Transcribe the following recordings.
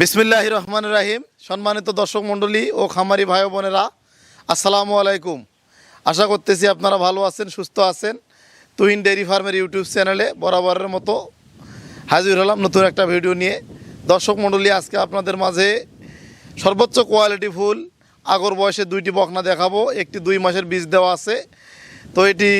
বিসমিল্লাহ রহমান রাহিম। সম্মানিত দর্শক মণ্ডলী ও খামারি ভাই বোনেরা, আসসালামু আলাইকুম। আশা করতেছি আপনারা ভালো আছেন, সুস্থ আছেন। তুহিন ডেয়ারি ফার্মের ইউটিউব চ্যানেলে বরাবরের মতো হাজির হলাম নতুন একটা ভিডিও নিয়ে। দর্শক মণ্ডলী, আজকে আপনাদের মাঝে সর্বোচ্চ কোয়ালিটি ফুল, আগর বয়সে দুইটি বকনা দেখাবো। একটি দুই মাসের বীজ দেওয়া আছে। তো এটি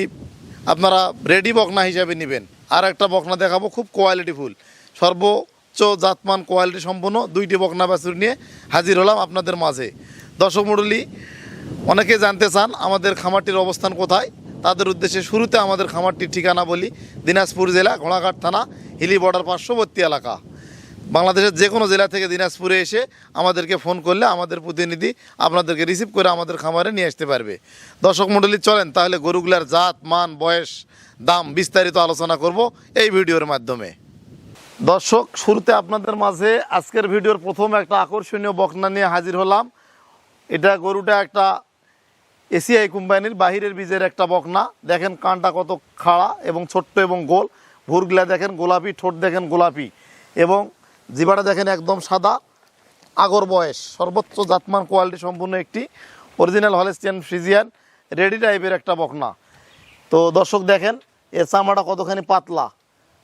আপনারা রেডি বকনা হিসাবে নেবেন। আর একটা বকনা দেখাবো, খুব কোয়ালিটি ফুল। সর্বোচ্চ জাতমান কোয়ালিটি সম্পন্ন দুইটি বকনা বাছুর নিয়ে হাজির হলাম আপনাদের মাঝে। দর্শক মণ্ডলী, অনেকে জানতে চান আমাদের খামারটির অবস্থান কোথায়? তাদের উদ্দেশ্যে শুরুতে আমাদের খামারটির ঠিকানা বলি, দিনাজপুর জেলা, ঘোড়াঘাট থানা, হিলি বর্ডার পার্শ্ববর্তী এলাকা। বাংলাদেশের যে কোনো জেলা থেকে দিনাজপুরে এসে আমাদেরকে ফোন করলে আমাদের প্রতিনিধি আপনাদেরকে রিসিভ করে আমাদের খামারে নিয়ে আসতে পারবে। দর্শক মণ্ডলী, চলেন তাহলে গরুগুলার জাত, মান, বয়স, দাম বিস্তারিত আলোচনা করব এই ভিডিওর মাধ্যমে। দর্শক, শুরুতে আপনাদের মাঝে আজকের ভিডিওর প্রথম একটা আকর্ষণীয় বকনা নিয়ে হাজির হলাম। এটা গরুটা একটা এসিআই কোম্পানির বাহিরের বীজের একটা বকনা। দেখেন কানটা কত খাড়া এবং ছোট্ট এবং গোল। ভুরগুলা দেখেন গোলাপি, ঠোঁট দেখেন গোলাপি। এবং জিবাটা দেখেন একদম সাদা, আগর বয়স। সর্বোচ্চ জাতমান কোয়ালিটি সম্পূর্ণ একটি অরিজিনাল হলেস্টিয়ান ফ্রিজিয়ান রেডি টাইপের একটা বকনা। তো দর্শক দেখেন, এ চামড়াটা কতখানি পাতলা।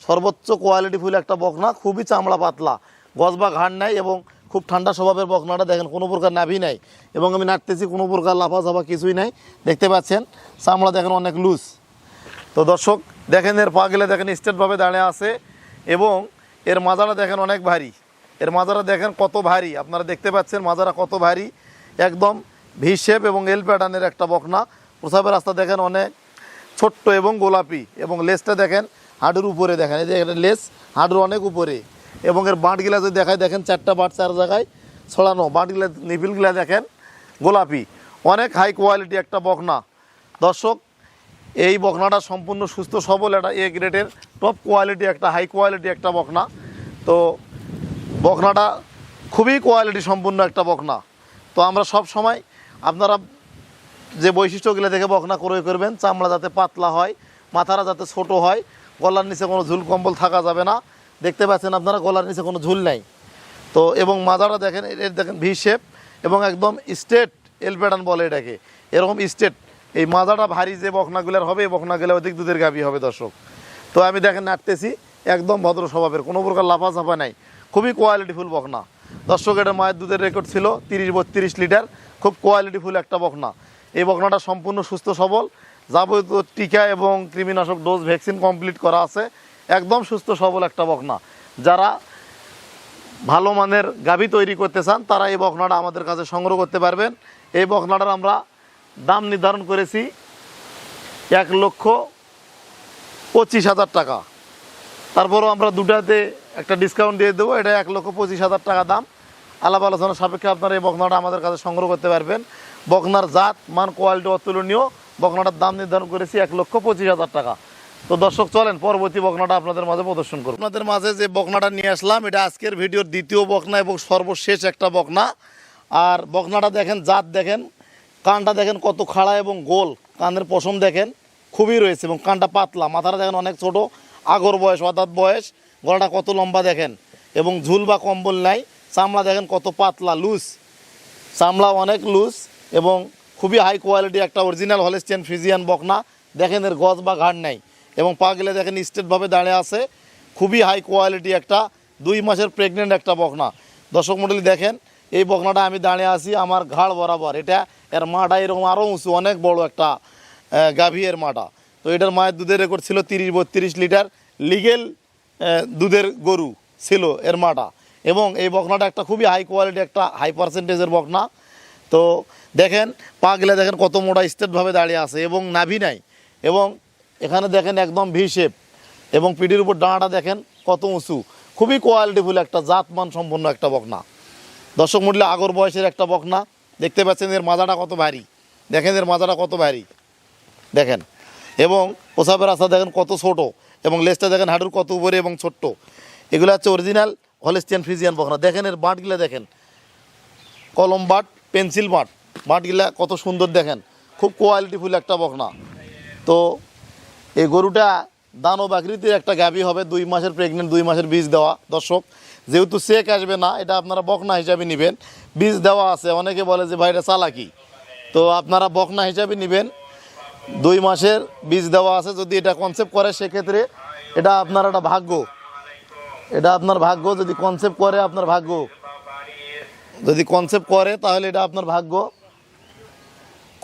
সর্বোচ্চ কোয়ালিটি ফুল একটা বকনা, খুবই চামড়া পাতলা। গজ বা ঘাড় নাই এবং খুব ঠান্ডা স্বভাবের বকনাটা দেখেন, কোনো প্রকার নাভি নাই এবং আমি নাড়তেছি কোনো প্রকার লাফা ঝাফা কিছুই নাই। দেখতে পাচ্ছেন, চামড়া দেখেন অনেক লুজ তো দর্শক, দেখেন এর পা গেলে দেখেন স্টেটভাবে দাঁড়িয়ে আছে এবং এর মাজারা দেখেন অনেক ভারী। এর মাজারা দেখেন কত ভারী, আপনারা দেখতে পাচ্ছেন মাজারা কত ভারী। একদম ভি শেপ এবং এল প্যাটার্নের একটা বকনা। প্রসাবের রাস্তা দেখেন অনেক ছোট্ট এবং গোলাপি এবং লেসটা দেখেন হাঁটুর উপরে দেখেন। এই যে লেস হাঁটুর অনেক উপরে। এবং এর বাঁটগুলা যদি দেখায়, দেখেন চারটা বাট চার জায়গায় ছড়ানো। বাঁটগুলা নিপিলগুলা দেখেন, গোলাপি। অনেক হাই কোয়ালিটি একটা বকনা। দর্শক, এই বকনাটা সম্পূর্ণ সুস্থ, সবল একটা এ গ্রেডের টপ কোয়ালিটি একটা হাই কোয়ালিটি একটা বকনা। তো বকনাটা খুবই কোয়ালিটি সম্পূর্ণ একটা বকনা। তো আমরা সব সময় আপনারা যে বৈশিষ্ট্যগুলো দেখে বকনা ক্রয় করবেন, চামড়া যাতে পাতলা হয় মাথারা যাতে ছোট হয়, গলার নিচে কোনো ঝুল কম্বল থাকা যাবে না। দেখতে পাচ্ছেন আপনারা গলার নিচে কোনো ঝুল নাই। তো এবং মাজাটা দেখেন এর দেখেন ভি শেপ এবং একদম স্টেট এল প্যাটার্ন বলে এটাকে। এরকম স্টেট এই মাজাটা ভারী যে বকনাগুলার হবে, এই বকনাগুলো অধিক দুধের গাভী হবে দর্শক। তো আমি দেখেন নাটতেছি একদম ভদ্র স্বভাবের, কোনো প্রকার লাফা চাপা নাই। খুবই কোয়ালিটিফুল বকনা। দর্শক, এটা মায়ের দুধের রেকর্ড ছিল তিরিশ বত্রিশ লিটার। খুব কোয়ালিটিফুল একটা বকনা। এই বকনাটা সম্পূর্ণ সুস্থ সবল। যাবতীয় টিকা এবং কৃমিনাশক ডোজ ভ্যাকসিন কমপ্লিট করা আছে। একদম সুস্থ, সবল একটা বকনা। যারা ভালো মানের গাভী তৈরি করতে চান, তারা এই বকনাটা আমাদের কাছে সংগ্রহ করতে পারবেন। এই বকনাটার আমরা দাম নির্ধারণ করেছি এক লক্ষ পঁচিশ হাজার টাকা। তারপরও আমরা দুটাতে একটা ডিসকাউন্ট দিয়ে দেবো, এটা এক লক্ষ পঁচিশ হাজার টাকা দাম। আলাপ আলোচনা সাপেক্ষে আপনারা এই বকনাটা আমাদের কাছে সংগ্রহ করতে পারবেন। বকনার জাত, মান কোয়ালিটি অতুলনীয়। বকনাটার দাম নির্ধারণ করেছি এক লক্ষ পঁচিশ হাজার টাকা। তো দর্শক, চলেন, পরবর্তী বকনাটা আপনাদের মাঝে প্রদর্শন করব। আপনাদের মাঝে যে বকনাটা নিয়ে আসলাম, এটা আজকের ভিডিওর দ্বিতীয় বকনা এবং সর্বশেষ একটা বকনা। আর বকনাটা দেখেন, জাত দেখেন, কানটা দেখেন কত খাড়া এবং গোল। কানের পশম দেখেন, খুবই রয়েছে এবং কানটা পাতলা। মাথাটা দেখেন অনেক ছোট, আগর বয়স, অর্থাৎ বয়স। গলাটা কত লম্বা দেখেন, এবং ঝুল বা কম্বল নাই। চামড়া দেখেন কত পাতলা লুজ চামড়া অনেক লুজ এবং খুবই হাই কোয়ালিটি একটা অরিজিনাল হলেস্টিয়ান ফিজিয়ান বকনা। দেখেন এর গজ বা ঘাড় নাই। এবং পা গেলে দেখেন স্টেটভাবে দাঁড়িয়ে আছে খুবই হাই কোয়ালিটি একটা দুই মাসের প্রেগনেন্ট একটা বকনা। দর্শক মণ্ডলী দেখেন, এই বকনাটা আমি দাঁড়িয়ে আছি আমার ঘাড় বরাবর। এটা এর মাটা এরকম আরও উঁচু, অনেক বড় একটা গাভী এর মাটা। তো এটার মায়ের দুধের রেকর্ড ছিল তিরিশ বত্রিশ লিটার লিগেল দুধের গরু ছিল এর মাটা। এবং এই বকনাটা একটা খুবই হাই কোয়ালিটি একটা হাই পার্সেন্টেজের বকনা। তো দেখেন পা গেলে দেখেন কত মোটা স্টেটভাবে দাঁড়িয়ে আছে এবং নাভি নাই। এবং এখানে দেখেন একদম ভি শেপ এবং পিঠির উপর ডাঁটা দেখেন কত উঁচু। খুবই কোয়ালিটিফুল একটা, জাতমান সম্পন্ন একটা বকনা। দর্শক মূল্যে আগর বয়সের একটা বকনা। দেখতে পাচ্ছেন এর মাজাটা কত ভারী। দেখেন এর মাজাটা কত ভারী। দেখেন। এবং প্রসাবের রাস্তা দেখেন কত ছোট এবং লেজটা দেখেন হাঁটুর কত উপরে এবং ছোট্ট। এগুলো হচ্ছে অরিজিনাল হলেস্টিয়ান ফ্রিজিয়ান বকনা। দেখেন এর বাঁটগুলো দেখেন। কলম বাট, পেন্সিল বাট। বাটগুলা কত সুন্দর দেখেন। খুব কোয়ালিটিফুল একটা বকনা। তো এই গরুটা দানব আকৃতির একটা গাভী হবে, দুই মাসের প্রেগনেন্ট দুই মাসের বীজ দেওয়া। দর্শক, যেহেতু চেক আসবে না, এটা আপনারা বকনা হিসাবে নেবেন। বীজ দেওয়া আছে, অনেকে বলে যে, ভাই, এটা চালাকি। তো আপনারা বকনা হিসাবে নেবেন। দুই মাসের বীজ দেওয়া আছে, যদি এটা কনসেপ্ট করে, সেক্ষেত্রে এটা আপনার একটা ভাগ্য। এটা আপনার ভাগ্য, যদি কনসেপ্ট করে, আপনার ভাগ্য। যদি কনসেপ্ট করে, তাহলে এটা আপনার ভাগ্য।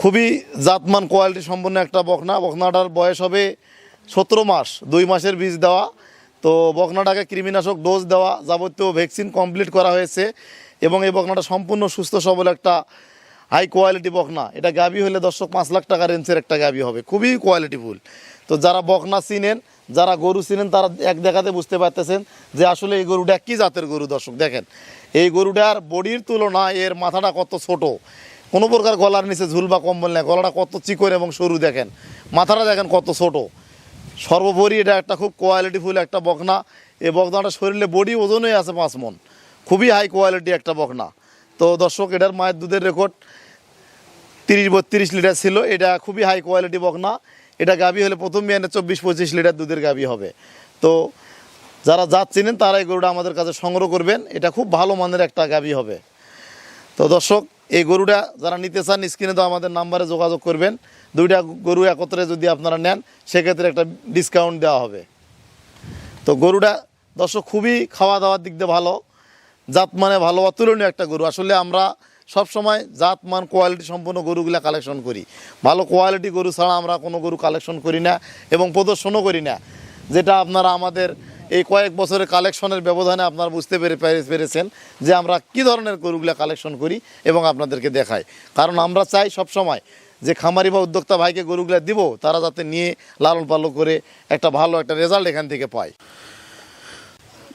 খুবই জাতমান কোয়ালিটি সম্পন্ন একটা বকনা। বকনাটার বয়স হবে সতেরো মাস, দুই মাসের বীজ দেওয়া। তো বকনাটাকে কৃমিনাশক ডোজ দেওয়া, যাবতীয় ভ্যাকসিন কমপ্লিট করা হয়েছে এবং এই বকনাটা সম্পূর্ণ সুস্থ, সবল একটা হাই কোয়ালিটি বকনা। এটা গাবি হলে দর্শক পাঁচ লাখ টাকা রেঞ্জের একটা গাবি হবে। খুবই কোয়ালিটিফুল তো যারা বকনা চিনেন, যারা গরু চিনেন, তারা এক দেখাতে বুঝতে পারতেছেন যে আসলে এই গরুটা কী জাতের গরু দর্শক। দেখেন, এই গরুটার বডির তুলনায় এর মাথাটা কত ছোট। কোনো প্রকার গলার নিচে ঝুল বা কম্বল নেই। গলাটা কত চিকন এবং সরু দেখেন। মাথাটা দেখেন কত ছোট। সর্বোপরি এটা একটা খুব কোয়ালিটিফুল একটা বকনা। এই বকনাটা শরীরে বডি ওজনই আছে পাঁচ মন। খুবই হাই কোয়ালিটি একটা বকনা। তো দর্শক, এটার মায়ের দুধের রেকর্ড তিরিশ বত্রিশ লিটার ছিল। এটা খুবই হাই কোয়ালিটি বকনা। এটা গাবি হলে প্রথম বিয়ানে চব্বিশ পঁচিশ লিটার দুধের গাবি হবে। তো যারা জাত চিনেন তারা এই গরুটা আমাদের কাছে সংগ্রহ করবেন। এটা খুব ভালো মানের একটা গাবি হবে। তো দর্শক এই গরুটা যারা নিতে চান, স্ক্রিনে তো আমাদের নাম্বারে যোগাযোগ করবেন। দুইটা গরু একত্রে যদি আপনারা নেন, সেক্ষেত্রে একটা ডিসকাউন্ট দেওয়া হবে। তো গরুটা, দর্শক, খুবই খাওয়া দাওয়ার দিক দিয়ে ভালো। জাত মানে ভালো অতুলনীয় একটা গরু। আসলে আমরা সব সময় জাত, মান কোয়ালিটি সম্পন্ন গরুগুলা কালেকশন করি। ভালো কোয়ালিটি গরু ছাড়া আমরা কোনো গরু কালেকশন করি না এবং প্রদর্শনও করি না। যেটা আপনারা আমাদের এই কয়েক বছরের কালেকশনের ব্যবধানে আপনারা বুঝতে পেরে পেরে- পেরেছেন যে আমরা কি ধরনের গরুগুলা কালেকশন করি এবং আপনাদেরকে দেখাই। কারণ আমরা চাই সব সময় যে খামারি বা উদ্যোক্তা ভাইকে গরুগুলা দিব, তারা যাতে নিয়ে লালন পালন করে একটা ভালো একটা রেজাল্ট এখান থেকে পায়।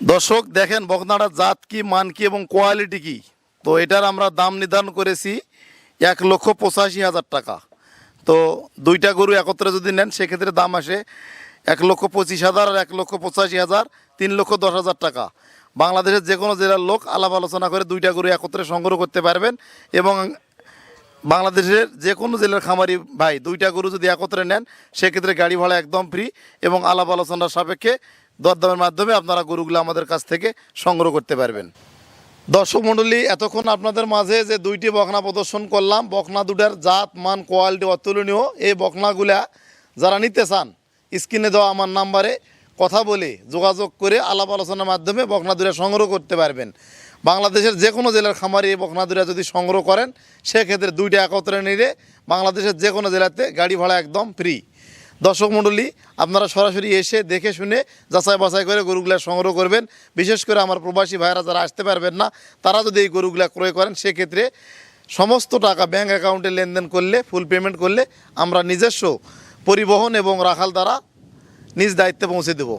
দর্শক, দেখেন বকনাটার জাত কি, মান কি এবং কোয়ালিটি কি? তো এটার আমরা দাম নির্ধারণ করেছি এক লক্ষ পঁচাশি হাজার টাকা। তো দুইটা গরু একত্রে যদি নেন, সেক্ষেত্রে দাম আসে এক লক্ষ পঁচিশ হাজার আর এক লক্ষ পঁচাশি হাজার, তিন লক্ষ দশ হাজার টাকা। বাংলাদেশের যে কোনো জেলার লোক আলাপ আলোচনা করে দুইটা গরু একত্রে সংগ্রহ করতে পারবেন এবং বাংলাদেশের যে কোনো জেলার খামারি ভাই দুইটা গরু যদি একত্রে নেন, সেক্ষেত্রে গাড়ি ভাড়া একদম ফ্রি এবং আলাপ আলোচনার সাপেক্ষে দরদামের মাধ্যমে আপনারা গরুগুলো আমাদের কাছ থেকে সংগ্রহ করতে পারবেন। দর্শক মণ্ডলী, এতক্ষণ আপনাদের মাঝে যে দুইটি বকনা প্রদর্শন করলাম, বকনা দুটার জাত, মান, কোয়ালিটি অতুলনীয়। এই বকনাগুলা যারা নিতে চান স্ক্রিনে দেওয়া আমার নাম্বারে কথা বলে যোগাযোগ করে আলাপ আলোচনার মাধ্যমে বকনা দুটা সংগ্রহ করতে পারবেন। বাংলাদেশের যে কোনো জেলার খামারে এই বকনা দুটা যদি সংগ্রহ করেন, সেক্ষেত্রে দুইটা একত্রে নিলে বাংলাদেশের যে কোনো জেলাতে গাড়ি ভাড়া একদম ফ্রি দর্শক মণ্ডলী, আপনারা সরাসরি এসে দেখে শুনে যাচাই বাছাই করে গরুগুলা সংগ্রহ করবেন। বিশেষ করে আমার প্রবাসী ভাইরা যারা আসতে পারবেন না, তারা যদি এই গরুগুলা ক্রয় করেন, সেক্ষেত্রে সমস্ত টাকা ব্যাংক অ্যাকাউন্টে লেনদেন করলে ফুল পেমেন্ট করলে আমরা নিজস্ব পরিবহন এবং রাখাল দ্বারা নিজ দায়িত্বে পৌঁছে দেব।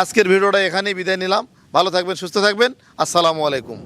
আজকের ভিডিওটা এখানেই বিদায় নিলাম। ভালো থাকবেন, সুস্থ থাকবেন। আসসালামু আলাইকুম।